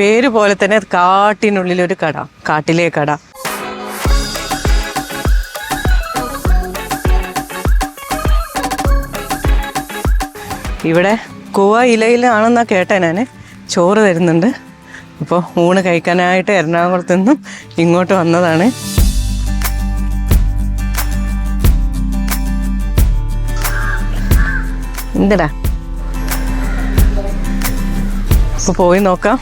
പേര് പോലെ തന്നെ കാട്ടിനുള്ളിലൊരു കട കാട്ടിലെ കട. ഇവിടെ കുവ ഇലയിലാണെന്നാ കേട്ടേ ഞാൻ ചോറ് തരുന്നുണ്ട്. അപ്പോൾ ഊണ് കഴിക്കാനായിട്ട് എറണാകുളത്ത് നിന്നും ഇങ്ങോട്ട് വന്നതാണ്. എന്തടാ? അപ്പോൾ പോയി നോക്കാം.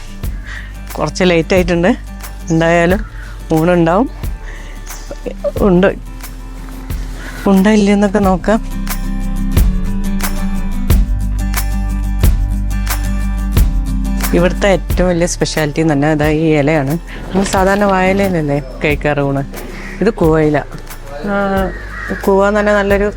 കുറച്ച് ലേറ്റ് ആയിട്ടുണ്ട്. എന്തായാലും ഊണുണ്ടാവും. ഉണ്ട്. ഉണ്ടോ ഇല്ലെന്നൊക്കെ നോക്കാം. ഇവിടുത്തെ ഏറ്റവും വലിയ സ്പെഷ്യാലിറ്റി എന്ന് പറഞ്ഞാൽ ഇതാ ഈ ഇലയാണ്. നമ്മൾ സാധാരണ വായലയിലല്ലേ കഴിക്കാറ് ഊണ്? ഇത് കൂവയില. കൂവ എന്ന് പറഞ്ഞാൽ നല്ലൊരു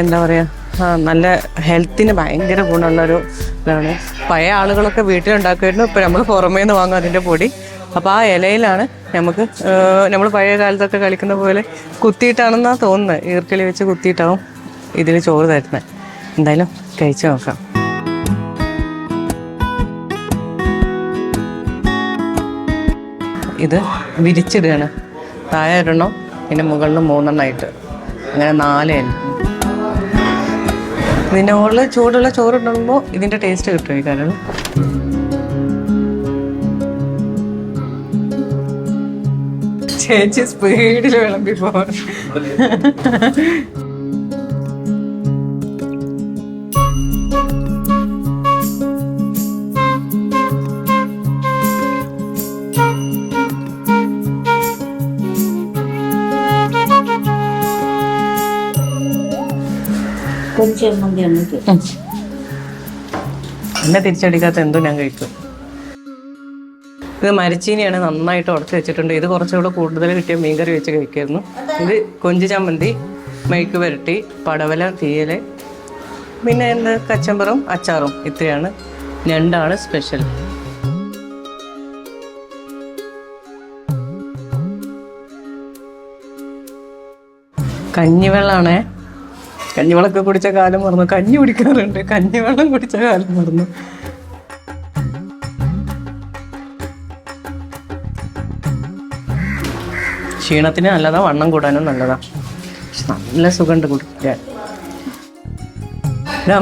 എന്താ പറയുക നല്ല ഹെൽത്തിന് ഭയങ്കര ഗുണമുള്ളൊരു ഇതാണ്. പഴയ ആളുകളൊക്കെ വീട്ടിലുണ്ടാക്കുമായിരുന്നു. ഇപ്പം നമ്മൾ പുറമേ നിന്ന് വാങ്ങും അതിന്റെ പൊടി. അപ്പോൾ ആ ഇലയിലാണ് നമുക്ക് നമ്മൾ പഴയ കാലത്തൊക്കെ കളിക്കുന്ന പോലെ കുത്തിയിട്ടാണെന്നാണ് തോന്നുന്നത് ഈർക്കിളി വെച്ച് കുത്തിയിട്ടാവും ഇതിൽ ചോറ് തരുന്നത് എന്തായാലും കഴിച്ചു നോക്കാം. ഇത് വിരിച്ചിടുകയാണ്. താഴെ ഒരെണ്ണം പിന്നെ മുകളിൽ മൂന്നെണ്ണമായിട്ട് അങ്ങനെ നാല് ഇതിന്റെ മുകളിൽ ചൂടുള്ള ചോറ് ഇടുമ്പോൾ ഇതിന്റെ ടേസ്റ്റ് കിട്ടും ഈ കാരണം. ചേച്ചി സ്പീഡിൽ വിളമ്പി പോവാൻ എന്നെ തിരിച്ചടിക്കാത്ത എന്തോ ഞാൻ കഴിക്കും. ഇത് മരച്ചീനിയാണ് നന്നായിട്ട് ഉടച്ച് വെച്ചിട്ടുണ്ട്. ഇത് കുറച്ചുകൂടെ കൂടുതൽ കിട്ടിയ മീൻകറി വെച്ച് കഴിക്കായിരുന്നു. ഇത് കൊഞ്ച് ചമ്മന്തി മെഴുക്ക് പുരട്ടി പടവല തീയൽ പിന്നെ എന്ത്? കച്ചമ്പറും അച്ചാറും. ഇത്രയാണ്. ഞണ്ടാണ് സ്പെഷ്യൽ. കഞ്ഞിവെള്ളമാണേ കഞ്ഞിവെള്ളമൊക്കെ കുടിച്ച കാലം മറന്നു. കഞ്ഞി കുടിക്കാറുണ്ട്. കഞ്ഞിവെള്ളം കുടിച്ച കാലം മറന്നു. ക്ഷീണത്തിന് നല്ലതാ വണ്ണം കൂടാനും നല്ലതാ. നല്ല സുഖമുണ്ട് കുടിക്കാൻ.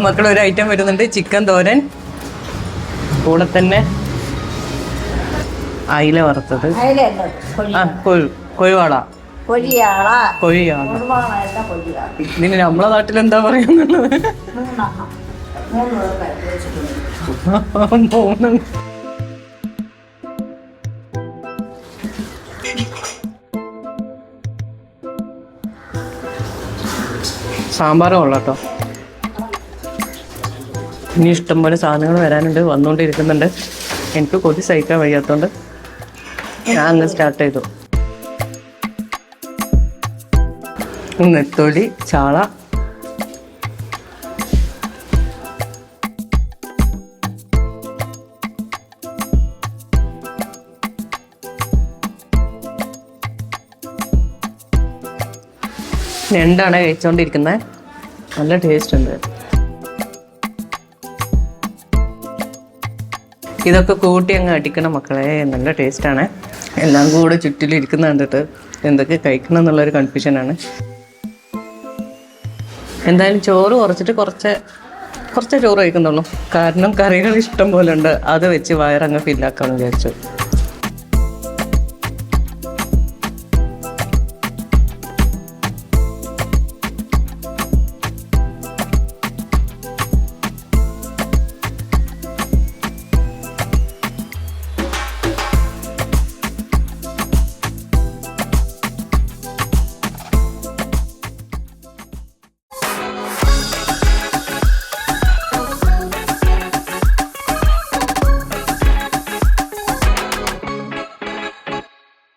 മക്കൾ ഒരു ഐറ്റം വരുന്നുണ്ട്. ചിക്കൻ തോരൻ. കൂടെ തന്നെ അയില വറുത്തത്. ആ കൊഴു കൊഴുവാള. ഇതിന് നമ്മളെ നാട്ടിൽ എന്താ പറയുന്നുള്ളത് മൂന്ന് സാമ്പാറും ഉള്ള കേട്ടോ ഇനി ഇഷ്ടംപോലെ സാധനങ്ങൾ വരാനുണ്ട്. വന്നുകൊണ്ടിരിക്കുന്നുണ്ട് എനിക്ക് കൊതി സഹിക്കാൻ വയ്യാത്തതുകൊണ്ട് ഞാൻ അങ്ങ് സ്റ്റാർട്ട് ചെയ്തു. നെത്തോലി ചാള. ഞണ്ടാണ് കഴിച്ചുകൊണ്ടിരിക്കുന്നത് നല്ല ടേസ്റ്റ് ഉണ്ട്. ഇതൊക്കെ കൂട്ടി അങ്ങ് അടിക്കണം മക്കളെ. നല്ല ടേസ്റ്റാണ് എല്ലാം കൂടെ ചുറ്റിലിരിക്കുന്ന കണ്ടിട്ട് എന്തൊക്കെ കഴിക്കണം എന്നുള്ളൊരു കൺഫ്യൂഷനാണ് എന്തായാലും ചോറ് കുറച്ചിട്ട് കുറച്ച് കുറച്ച് ചോറ് കഴിക്കുന്നുള്ളൂ. കാരണം കറികൾ ഇഷ്ടം പോലെ ഉണ്ട്. അത് വെച്ച് വയറങ്ങ് ഫില്ലാക്കാമെന്ന് വിചാരിച്ചു.